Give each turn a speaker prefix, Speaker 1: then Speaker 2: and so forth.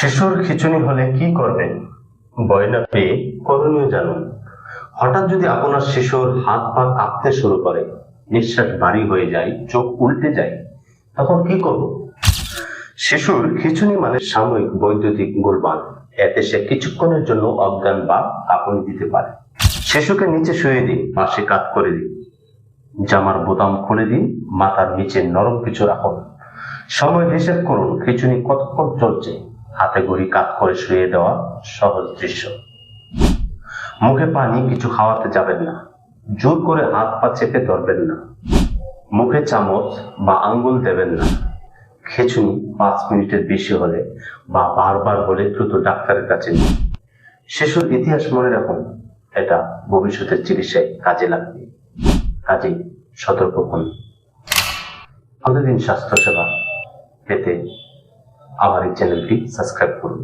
Speaker 1: শিশুর খিচুনি হলে কি করবেন ভয় না পেয়ে করণীয় জানুন হঠাৎ যদি আপনার শিশুর হাত পা কাঁপতে শুরু করে, নিঃশ্বাস ভারী হয়ে যায়, চোখ উল্টে যায়, তখন কি করব? শিশুর খিচুনি মানে সাময়িক বৈদ্যুতিক গোলমাল। এতে সে কিছুক্ষণের জন্য অজ্ঞান বা কাঁপুনি দিতে পারে। শিশুকে নিচে শুয়ে দিন, পাশে কাত করে দিন। জামার বোতাম খুলে দিন, মাথার নিচে নরম কিছু রাখুন। সময় হিসেব করুন খিচুনি কতক্ষণ চলছে। হাতে ঘড়ি কাত করে শুয়ে দেওয়া সহজ দৃশ্য। মুখে পানি, কিছু খাওয়াতে যাবেন না। জোর করে হাত পা চেপে ধরবেন না। মুখে চামচ বা আঙ্গুল দেবেন না। খেচুনি পাঁচ মিনিটের বেশি হলে বা বারবার হলে দ্রুত ডাক্তারের কাছে নিন। শিশুর ইতিহাস মনে রাখুন, এটা ভবিষ্যতের চিকিৎসায় কাজে লাগবে। কাজেই সতর্ক হন। প্রতিদিন স্বাস্থ্যসেবা পেতে আমার এই চ্যানেলটি সাবস্ক্রাইব করুন।